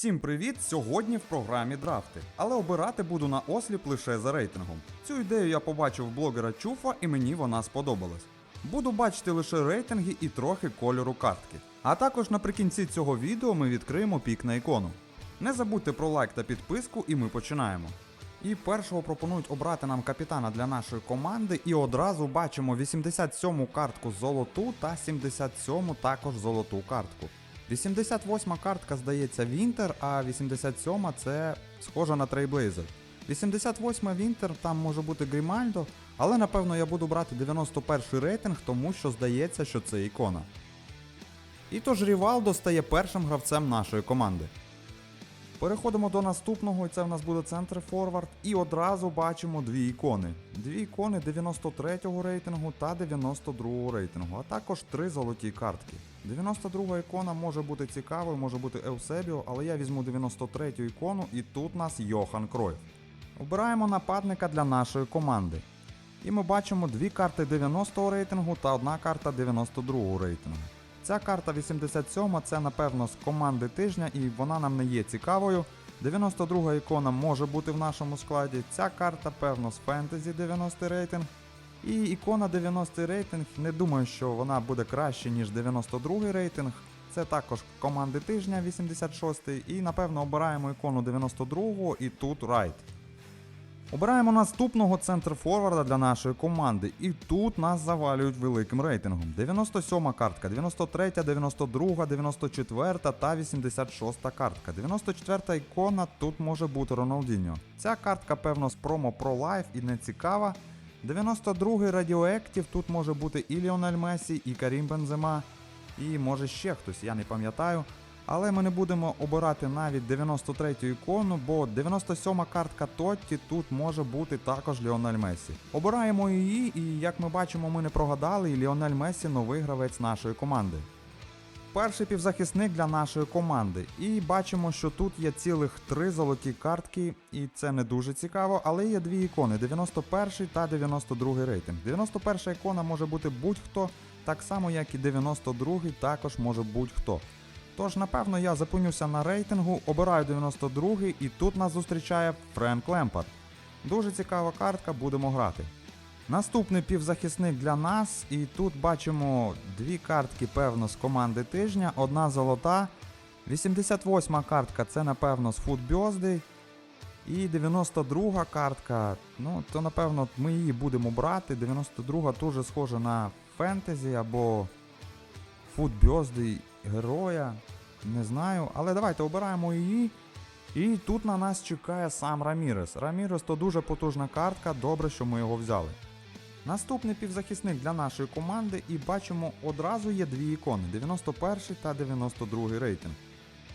Всім привіт! Сьогодні в програмі драфти. Але обирати буду на осліп лише за рейтингом. Цю ідею я побачив блогера Чуфа і мені вона сподобалась. Буду бачити лише рейтинги і трохи кольору картки. А також наприкінці цього відео ми відкриємо пік на ікону. Не забудьте про лайк та підписку, і ми починаємо. І першого пропонують обрати нам капітана для нашої команди, і одразу бачимо 87-му картку золоту та 77-му також золоту картку. 88 картка здається Вінтер, а 87 це схожа на Трейблейзер. 88 Вінтер, там може бути Грімальдо, але напевно я буду брати 91 рейтинг, тому що здається, що це ікона. І тож Рівалдо стає першим гравцем нашої команди. Переходимо до наступного, і це в нас буде центр форвард. І одразу бачимо дві ікони. Дві ікони 93-го рейтингу та 92-го рейтингу, а також три золоті картки. 92 ікона може бути цікавою, може бути Еусебіо, але я візьму 93-ю ікону і тут нас Йохан Кройф. Обираємо нападника для нашої команди. І ми бачимо дві карти 90-го рейтингу та одна карта 92-го рейтингу. Ця карта 87 це напевно з команди тижня і вона нам не є цікавою. 92 ікона може бути в нашому складі. Ця карта, певно, з фентезі 90 рейтинг. І ікона 90 рейтинг, не думаю, що вона буде краще, ніж 92 рейтинг. Це також команди тижня 86 і напевно обираємо ікону 92 і тут райт. Обираємо наступного центр форварда для нашої команди, і тут нас завалюють великим рейтингом. 97 картка, 93, 92, 94 та 86 картка. 94 ікона тут може бути Роналдіньо. Ця картка, певно, з промо Pro Life і не цікава. 92 Радіоектів тут може бути і Ліонель Месі, і Карім Бензема, і може ще хтось, я не пам'ятаю. Але ми не будемо обирати навіть 93-ю ікону, бо 97-ма картка Тотті тут може бути також Ліонель Месі. Обираємо її, і як ми бачимо, ми не прогадали, і Ліонель Месі новий гравець нашої команди. Перший півзахисник для нашої команди. І бачимо, що тут є цілих три золоті картки, і це не дуже цікаво, але є дві ікони: 91 та 92 рейтинг. 91 ікона може бути будь-хто, так само як і 92 також може будь-хто. Тож, напевно, я зупинюся на рейтингу, обираю 92-й і тут нас зустрічає Френк Лемпард. Дуже цікава картка, будемо грати. Наступний півзахисник для нас, і тут бачимо дві картки, певно, з команди тижня, одна золота. 88-ма картка це, напевно, з Футбьоздей. І 92 картка, ну, то напевно ми її будемо брати. 92 дуже схожа на фентезі або Футбьоздей героя. Не знаю, але давайте обираємо її. І тут на нас чекає сам Рамірес. Рамірес то дуже потужна картка, добре, що ми його взяли. Наступний півзахисник для нашої команди, і бачимо, одразу є дві ікони: 91 та 92 рейтинг.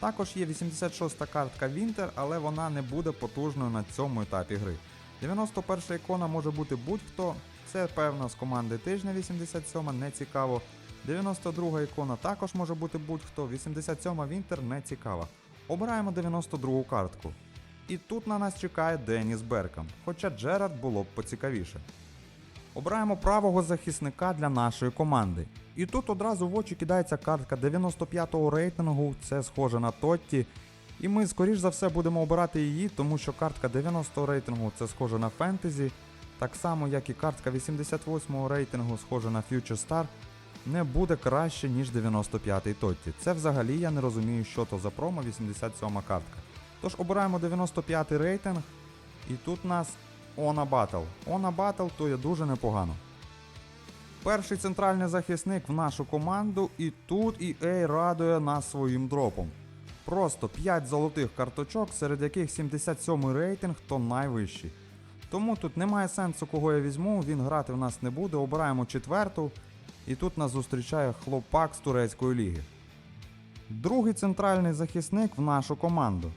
Також є 86 картка Вінтер, але вона не буде потужною на цьому етапі гри. 91 ікона може бути будь-хто, це певно з команди тижня 87, не цікаво. 92 ікона також може бути будь-хто, 87 Вінтер не цікава. Обираємо 92 картку. І тут на нас чекає Деніс Беркам, хоча Джерард було б поцікавіше. Обираємо правого захисника для нашої команди. І тут одразу в очі кидається картка 95-го рейтингу, це схоже на Тотті. І ми, скоріш за все, будемо обирати її, тому що картка 90-го рейтингу це схоже на фентезі, так само як і картка 88-го рейтингу схожа на Future Star, не буде краще, ніж 95-й Тотті. Це взагалі я не розумію, що то за промо 87 картка. Тож обираємо 95-й рейтинг, і тут у нас Она Батл. Она Батл то є дуже непогано. Перший центральний захисник в нашу команду, і тут EA радує нас своїм дропом. Просто 5 золотих карточок, серед яких 77 рейтинг то найвищий. Тому тут немає сенсу, кого я візьму, він грати в нас не буде. Обираємо четверту, і тут нас зустрічає хлопак з турецької ліги. Другий центральний захисник в нашу команду.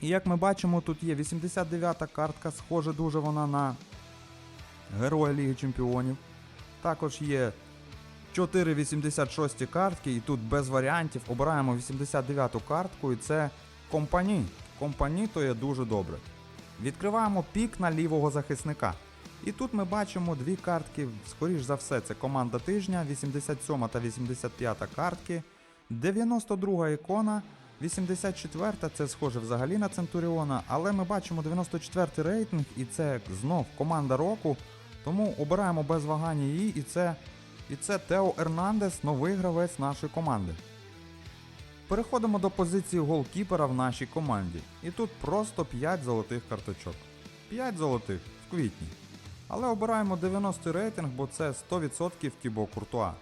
І як ми бачимо, тут є 89-та картка, схоже дуже вона на Героя Ліги Чемпіонів. Також є 486 картки, і тут без варіантів обираємо 89-ту картку, і це компані. Компані то є дуже добре. Відкриваємо пік на лівого захисника. І тут ми бачимо дві картки, скоріш за все, це команда тижня, 87 та 85 картки, 92 ікона 84 це схоже взагалі на Центуріона, але ми бачимо 94 рейтинг, і це знов команда року. Тому обираємо без вагання її, і це, і це Тео Ернандес, новий гравець нашої команди. Переходимо до позиції голкіпера в нашій команді. І тут просто 5 золотих карточок. 5 золотих в квітні. Але обираємо 90 рейтинг, бо це 100% Тібо Куртуа.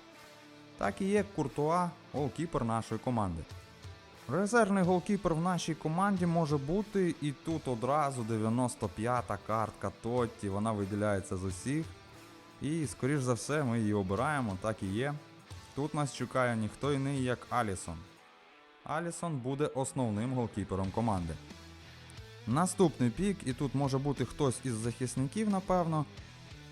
Так і є Куртуа, голкіпер нашої команди. Резервний голкіпер в нашій команді може бути, і тут одразу 95-та картка Тотті, вона виділяється з усіх. І, скоріш за все, ми її обираємо, так і є. Тут нас чекає ніхто іний, як Алісон. Алісон буде основним голкіпером команди. Наступний пік, і тут може бути хтось із захисників, напевно.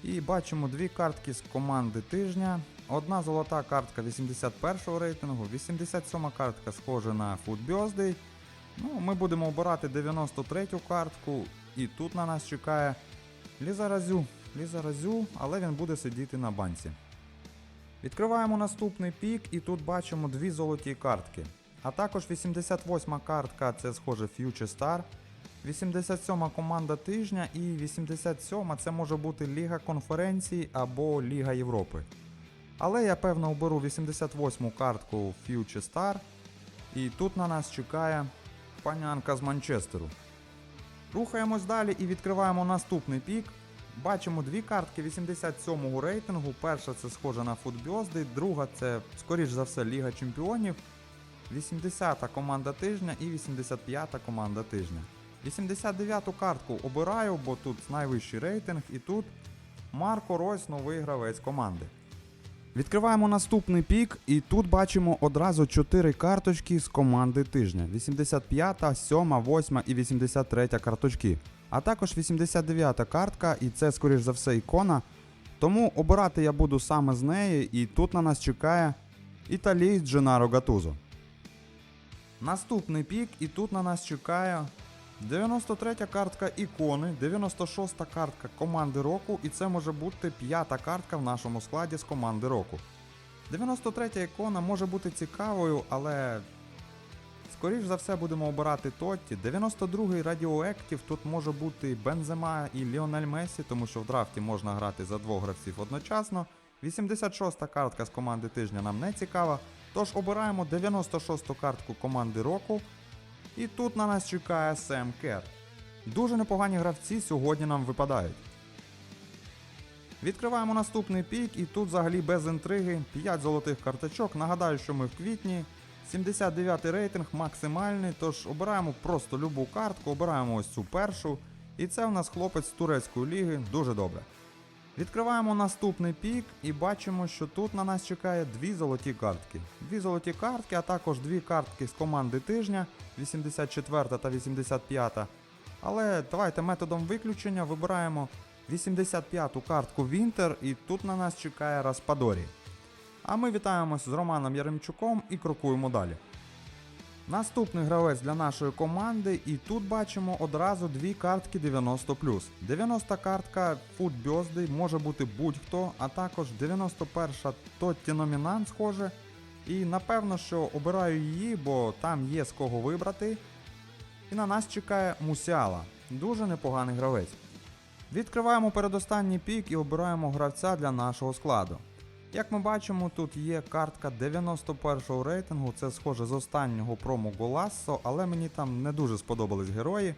І бачимо дві картки з команди тижня. Одна золота картка 81-го рейтингу, 87-ма картка схожа на Food Birthday. Ну, ми будемо обирати 93 картку, і тут на нас чекає Лізаразю. Лізаразю, але він буде сидіти на банці. Відкриваємо наступний пік, і тут бачимо дві золоті картки. А також 88 картка це схоже Future Star. 87 команда тижня і 87-ма це може бути Ліга конференцій або Ліга Європи. Але я певно оберу 88-му картку Future Star. І тут на нас чекає панянка з Манчестеру. Рухаємось далі і відкриваємо наступний пік. Бачимо дві картки 87-го рейтингу. Перша це схожа на футбіозди, друга це, скоріш за все, Ліга Чемпіонів. 80-та команда тижня і 85-та команда тижня. 89-ту картку обираю, бо тут найвищий рейтинг, і тут Марко Ройс новий гравець команди. Відкриваємо наступний пік, і тут бачимо одразу 4 карточки з команди тижня: 85, 7, 8 і 83 карточки. А також 89 картка, і це, скоріш за все, ікона. Тому обирати я буду саме з неї, і тут на нас чекає італієць Дженаро Гатузо. Наступний пік, і тут на нас чекає 93 картка ікони, 96-та картка команди року, і це може бути п'ята картка в нашому складі з команди року. 93 ікона може бути цікавою, але скоріш за все будемо обирати Тотті. 92-й Radioactive тут може бути Бензема і Ліонель Месі, тому що в драфті можна грати за двох гравців одночасно. 86-та картка з команди тижня нам не цікава, тож обираємо 96-ту картку команди року. І тут на нас чекає Сем Кер. Дуже непогані гравці сьогодні нам випадають. Відкриваємо наступний пік, і тут взагалі без інтриги 5 золотих карточок. Нагадаю, що ми в квітні. 79 рейтинг максимальний, тож обираємо просто любу картку, обираємо ось цю першу. І це у нас хлопець з турецької ліги, дуже добре. Відкриваємо наступний пік і бачимо, що тут на нас чекає дві золоті картки. Дві золоті картки, а також дві картки з команди тижня 84 та 85. Але давайте методом виключення вибираємо 85-ту картку Вінтер, і тут на нас чекає Распадорі. А ми вітаємось з Романом Яремчуком і крокуємо далі. Наступний гравець для нашої команди, і тут бачимо одразу дві картки 90 90 картка Birthday може бути будь-хто, а також 91 Тотті Номінант схоже. І напевно, що обираю її, бо там є з кого вибрати. І на нас чекає Мусіала. Дуже непоганий гравець. Відкриваємо передостанній пік і обираємо гравця для нашого складу. Як ми бачимо, тут є картка 91-го рейтингу, це схоже з останнього промо Голассо, але мені там не дуже сподобались герої.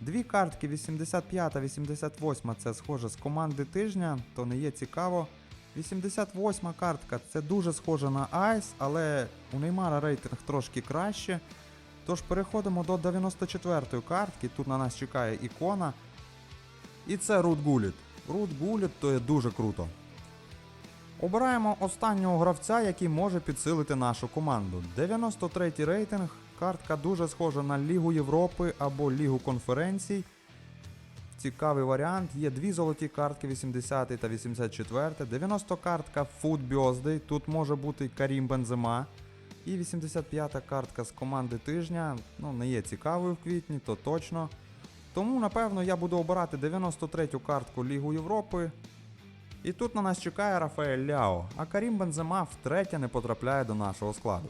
Дві картки 85 88 це схоже з команди тижня, то не є цікаво. 88 картка це дуже схоже на Айс, але у Неймара рейтинг трошки краще. Тож переходимо до 94-ї картки, тут на нас чекає ікона. І це Рут Гуліт. Рут Гуліт то є дуже круто. Обираємо останнього гравця, який може підсилити нашу команду. 93 рейтинг. Картка дуже схожа на Лігу Європи або Лігу конференцій. Цікавий варіант. Є дві золоті картки 80 та 84. 90 картка Birthday. Тут може бути Карім Бензема. І 85-та картка з команди тижня. Ну, не є цікавою в квітні, то точно. Тому, напевно, я буду обирати 93-ю картку Лігу Європи. І тут на нас чекає Рафаель Ляо, а Карім Бензема втретє не потрапляє до нашого складу.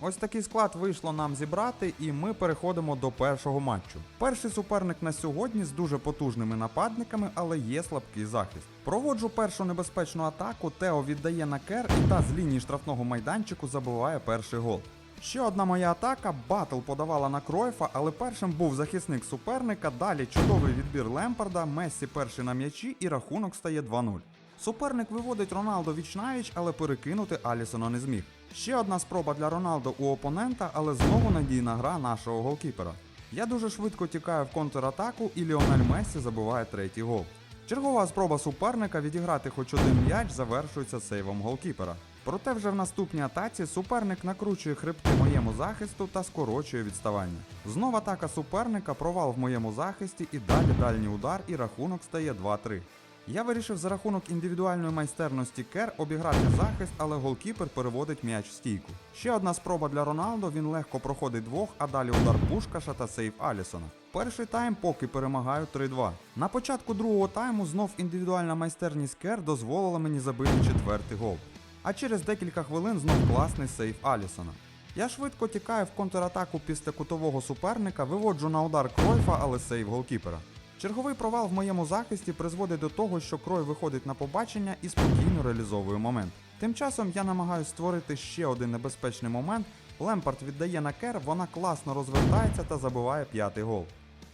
Ось такий склад вийшло нам зібрати, і ми переходимо до першого матчу. Перший суперник на сьогодні з дуже потужними нападниками, але є слабкий захист. Проводжу першу небезпечну атаку. Тео віддає на кер, і та з лінії штрафного майданчику забиває перший гол. Ще одна моя атака. Батл подавала на Кройфа, але першим був захисник суперника. Далі чудовий відбір Лемпарда, Мессі перший на м'ячі, і рахунок стає 2-0. Суперник виводить Роналдо вічнавіч, але перекинути Алісона не зміг. Ще одна спроба для Роналдо у опонента, але знову надійна гра нашого голкіпера. Я дуже швидко тікаю в контратаку, і Ліонель Мессі забиває третій гол. Чергова спроба суперника відіграти хоч один м'яч завершується сейвом голкіпера. Проте вже в наступній атаці суперник накручує хребти моєму захисту та скорочує відставання. Знов атака суперника, провал в моєму захисті і далі дальній удар, і рахунок стає 2-3. Я вирішив за рахунок індивідуальної майстерності Кер обіграти захист, але голкіпер переводить м'яч в стійку. Ще одна спроба для Роналдо, він легко проходить двох, а далі удар Пушкаша та сейв Алісона. Перший тайм поки перемагаю 3-2. На початку другого тайму знов індивідуальна майстерність Кер дозволила мені забити четвертий гол. А через декілька хвилин знов класний сейв Алісона. Я швидко тікаю в контратаку після кутового суперника, виводжу на удар Кройфа, але сейв голкіпера. Черговий провал в моєму захисті призводить до того, що Крой виходить на побачення і спокійно реалізовує момент. Тим часом я намагаюся створити ще один небезпечний момент. Лемпард віддає на кер, вона класно розвертається та забиває п'ятий гол.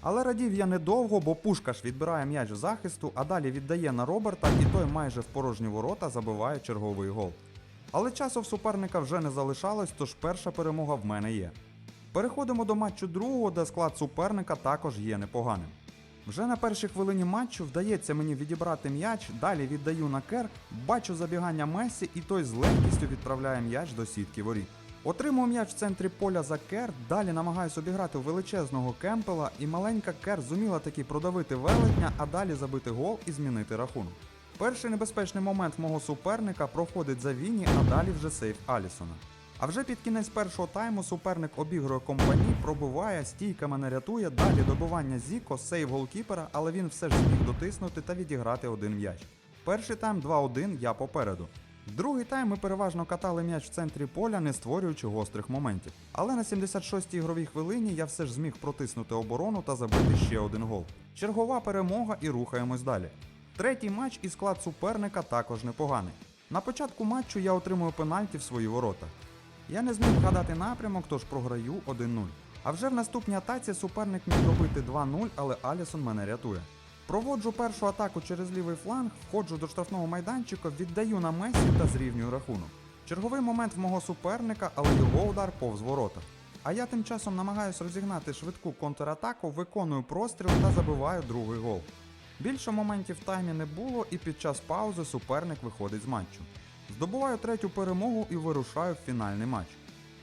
Але радів я недовго, бо Пушкаш відбирає м'яч захисту, а далі віддає на Роберта, і той майже в порожні ворота забиває черговий гол. Але часу в суперника вже не залишалось, тож перша перемога в мене є. Переходимо до матчу другого, де склад суперника також є непоганим. Вже на першій хвилині матчу вдається мені відібрати м'яч, далі віддаю на кер, бачу забігання Месі, і той з легкістю відправляє м'яч до сітки воріт. Отримую м'яч в центрі поля за кер, далі намагаюсь обіграти величезного кемпела, і маленька кер зуміла таки продавити велетня, а далі забити гол і змінити рахунок. Перший небезпечний момент мого суперника проходить за Віні, а далі вже сейф Алісона. А вже під кінець першого тайму суперник обігрує компані, пробиває, стійка мене рятує, далі добивання Зіко, сейв голкіпера, але він все ж зміг дотиснути та відіграти один м'яч. Перший тайм 2-1, я попереду. Другий тайм ми переважно катали м'яч в центрі поля, не створюючи гострих моментів. Але на 76-й ігровій хвилині я все ж зміг протиснути оборону та забити ще один гол. Чергова перемога і рухаємось далі. Третій матч і склад суперника також непоганий. На початку матчу я отримую пенальті в свої ворота. Я не зміг вгадати напрямок, тож програю 1-0. А вже в наступній атаці суперник міг робити 2-0, але Алісон мене рятує. Проводжу першу атаку через лівий фланг, входжу до штрафного майданчика, віддаю на Месі та зрівнюю рахунок. Черговий момент в мого суперника, але його удар повз ворота. А я тим часом намагаюся розігнати швидку контратаку, виконую простріл та забиваю другий гол. Більше моментів в таймі не було, і під час паузи суперник виходить з матчу. Здобуваю третю перемогу і вирушаю в фінальний матч.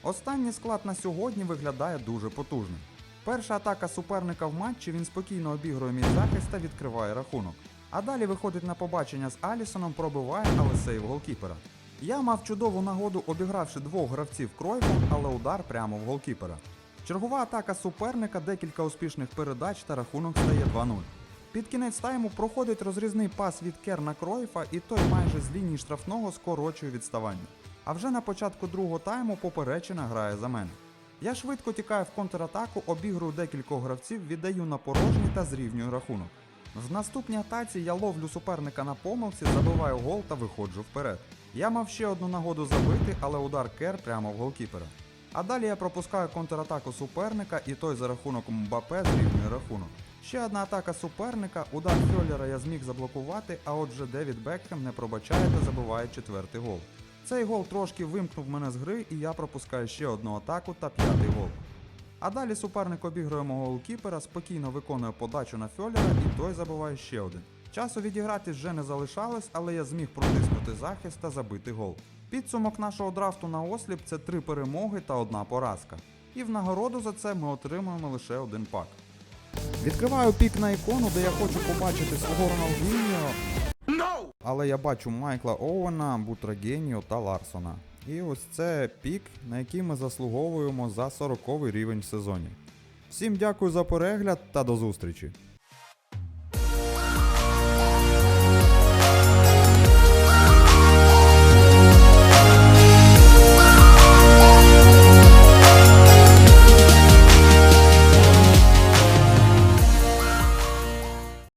Останній склад на сьогодні виглядає дуже потужним. Перша атака суперника в матчі він спокійно обігрує мій захист та відкриває рахунок. А далі виходить на побачення з Алісоном, пробиває, але сейв голкіпера. Я мав чудову нагоду, обігравши двох гравців Кройфом, але удар прямо в голкіпера. Чергова атака суперника, декілька успішних передач та рахунок стає 2-0. Під кінець тайму проходить розрізний пас від Керна Кройфа, і той майже з лінії штрафного скорочує відставання. А вже на початку другого тайму поперечина грає за мене. Я швидко тікаю в контратаку, обігрую декількох гравців, віддаю на порожній та зрівнюю рахунок. В наступній атаці я ловлю суперника на помилці, забиваю гол та виходжу вперед. Я мав ще одну нагоду забити, але удар Кер прямо в голкіпера. А далі я пропускаю контратаку суперника, і той за рахунок Мбапе зрівнює рахунок. Ще одна атака суперника, удар Фьоллера я зміг заблокувати, а отже Девід Бекхем не пробачає та забиває четвертий гол. Цей гол трошки вимкнув мене з гри, і я пропускаю ще одну атаку та п'ятий гол. А далі суперник обігрує мого голкіпера, спокійно виконує подачу на Фьоллера і той забиває ще один. Часу відіграти вже не залишалось, але я зміг протиснути захист та забити гол. Підсумок нашого драфту на осліп це три перемоги та одна поразка. І в нагороду за це ми отримуємо лише один пак. Відкриваю пік на ікону, де я хочу побачити свого Роналдіньо. Але я бачу Майкла Оуена, Бутрагеніо та Ларсона. І ось це пік, на який ми заслуговуємо за 40 рівень в сезоні. Всім дякую за перегляд та до зустрічі!